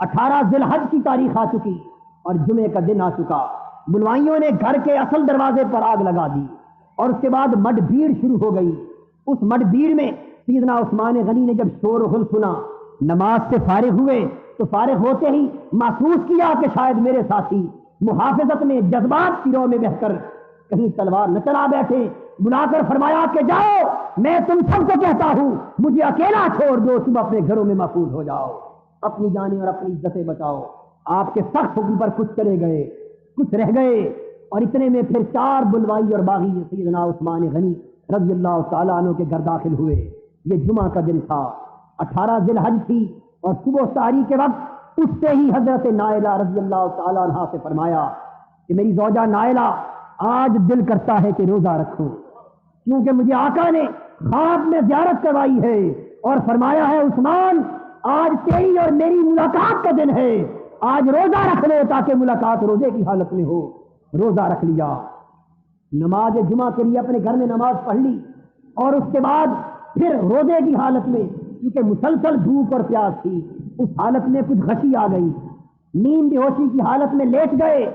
اٹھارہ ذی الحج کی تاریخ آ چکی اور جمعے کا دن آ چکا۔ بلوائیوں نے گھر کے اصل دروازے پر آگ لگا دی اور اس کے بعد مڈ بھیڑ شروع ہو گئی۔ اس مڈ بھیڑ میں سیدنا عثمان غنی نے جب شور و غل سنا، نماز سے فارغ ہوئے تو فارغ ہوتے ہی محسوس کیا کہ شاید میرے ساتھی محافظت میں، جذبات کی رو میں بہ کر کہیں تلوار نہ چلا بیٹھے۔ بلا کر فرمایا کہ جاؤ، میں تم سب کو کہتا ہوں، مجھے اکیلا چھوڑ دو، تم اپنے گھروں میں محفوظ ہو جاؤ۔ اپنی جانیں اور اپنی عزتیں بچاؤ۔ آپ کے سخت حکم پر کچھ چلے گئے، کچھ رہ گئے۔ اور اتنے میں پھر چار بلوائی اور باغی سیدنا عثمان غنی رضی اللہ تعالیٰ عنہ کے گھر داخل ہوئے۔ یہ جمعہ کا دن تھا۔ اٹھارہ ذی الحج تھی اور صبح ساری کے وقت اس سے ہی حضرت نائلہ رضی اللہ تعالیٰ عنہ سے فرمایا کہ میری زوجہ نائلہ، آج دل کرتا ہے کہ روزہ رکھوں۔ کیونکہ مجھے آقا نے خواب میں زیارت کروائی ہے اور فرمایا ہے، عثمان آج تیری اور میری ملاقات کا دن ہے۔ آج روزہ رکھ لو تاکہ ملاقات روزے کی حالت میں ہو۔ روزہ رکھ لیا۔ نماز جمعہ کے لیے اپنے گھر میں نماز پڑھ لی۔ اور اس کے بعد پھر روزے کی حالت میں کیونکہ مسلسل دھوپ اور پیاس تھی، اس حالت میں کچھ غشی آ گئی۔ نیند ہوشی کی حالت میں لیٹ گئے۔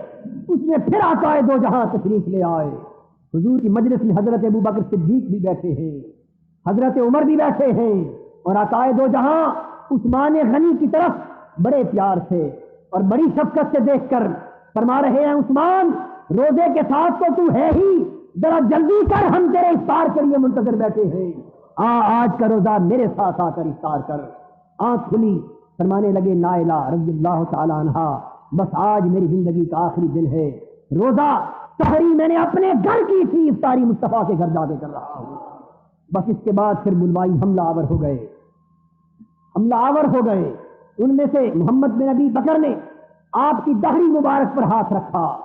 اس میں پھر آقائے دو جہاں تشریف لے آئے۔ حضور کی مجلس میں حضرت ابو بکر صدیق بھی بیٹھے ہیں۔ حضرت عمر بھی بیٹھے ہیں۔ اور عقائے دو جہاں عثمان غنی کی طرف بڑے پیار سے اور بڑی شفقت سے دیکھ کر فرما رہے ہیں، عثمان، روزے کے ساتھ تو تو ہے ہی، ذرا جلدی کر، ہم تیرے افطار کے لیے منتظر بیٹھے ہیں۔ آ، آج کا روزہ میرے ساتھ آ کر افطار کر۔ آنکھ کھلی، فرمانے لگے، نائلہ رضی اللہ تعالیٰ عنہ، بس آج میری زندگی کا آخری دن ہے۔ روزہ تحری میں نے اپنے گھر کی تھی افطاری مصطفیٰ کے گھر جا کے کر رہا ہوں۔ بس اس کے بعد پھر بلوائی حملہ آور ہو گئے۔ حملہ آور ہو گئے۔ ان میں سے محمد بن نبی بکر نے آپ کی دہری مبارک پر ہاتھ رکھا۔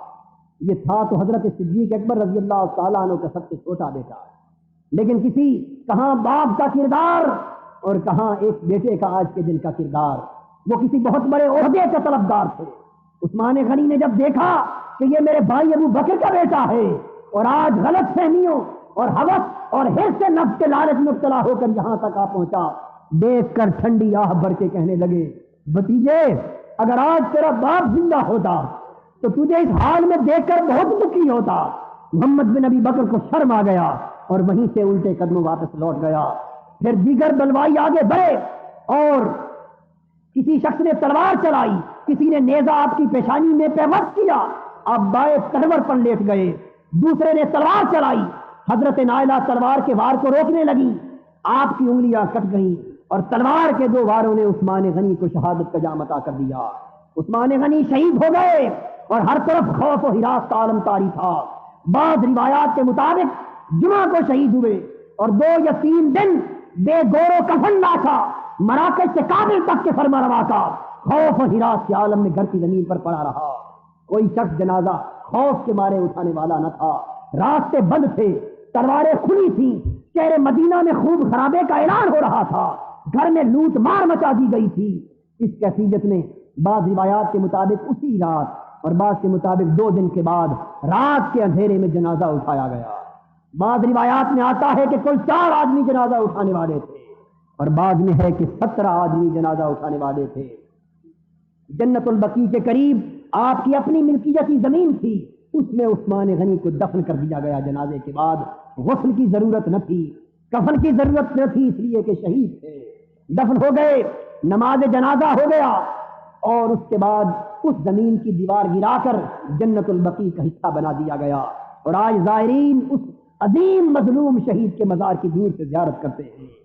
یہ تھا تو حضرت صدیق اکبر رضی اللہ تعالیٰ عنہ کا سب سے چھوٹا بیٹا۔ لیکن کسی کہاں باپ کا کردار اور کہاں ایک بیٹے کا آج کے دن کا کردار، وہ کسی بہت بڑے عہدے کا طلبدار تھے۔ عثمان غنی نے جب دیکھا کہ یہ میرے بھائی ابو بکر کا بیٹا ہے اور آج غلط فہمیوں اور حوث اور حص سے نفس کے لالچ مبتلا ہو کر یہاں تک آ پہنچا دیکھ کر ٹھنڈی آہ بھر کے کہنے لگے بتیجے اگر آج تیرا باپ زندہ ہوتا تو تجھے اس حال میں دیکھ کر بہت دکھی ہوتا۔ محمد بن نبی بکر کو شرم آ گیا اور وہیں سے الٹے قدموں واپس لوٹ گیا۔ پھر دیگر بلوائی آگے بڑھے اور کسی شخص نے تلوار چلائی، کسی نے نیزا آپ کی پیشانی میں پیمت کیا۔ آپ بائے تلور پر لیٹ گئے۔ دوسرے نے تلوار چلائی۔ حضرت نائلہ تلوار کے وار کو روکنے لگی۔ آپ کی انگلیاں کٹ گئیں۔ اور تلوار کے دو واروں نے عثمان غنی کو شہادت کا جام عطا کر دیا۔ عثمان غنی شہید ہو گئے اور ہر طرف خوف و ہراس کا عالم تاری تھا۔ بعض روایات کے مطابق جمعہ کو شہید ہوئے اور دو یا تین دن بے گور و کفن لاکھا مراکز سے قابل تک کے فرما روا کا خوف و ہراس کے عالم میں گھر کی زمین پر پڑا رہا۔ کوئی شخص جنازہ خوف کے مارے اٹھانے والا نہ تھا۔ راستے بند تھے، تلواریں کھلی تھیں۔ چہرے مدینہ میں خوب خرابے کا اعلان ہو رہا تھا۔ گھر میں لوٹ مار مچا دی گئی تھی۔ اس کیفیت میں بعض روایات کے مطابق اسی رات اور بعض کے مطابق دو دن کے بعد رات کے اندھیرے میں جنازہ اٹھایا گیا۔ بعض روایات میں آتا ہے کہ کل چار آدمی جنازہ اٹھانے والے تھے اور بعض میں ہے کہ سترہ آدمی جنازہ اٹھانے والے تھے۔ جنت البقی کے قریب آپ کی اپنی ملکیتی زمین تھی۔ اس میں عثمان غنی کو دفن کر دیا گیا جنازے کے بعد۔ غسل کی ضرورت نہ تھی، کفن کی ضرورت نہ تھی، اس لیے کہ شہید تھے۔ دفن ہو گئے، نماز جنازہ ہو گیا، اور اس کے بعد اس زمین کی دیوار گرا کر جنت البقی کا حصہ بنا دیا گیا۔ اور آج زائرین اس عظیم مظلوم شہید کے مزار کی دور سے زیارت کرتے ہیں۔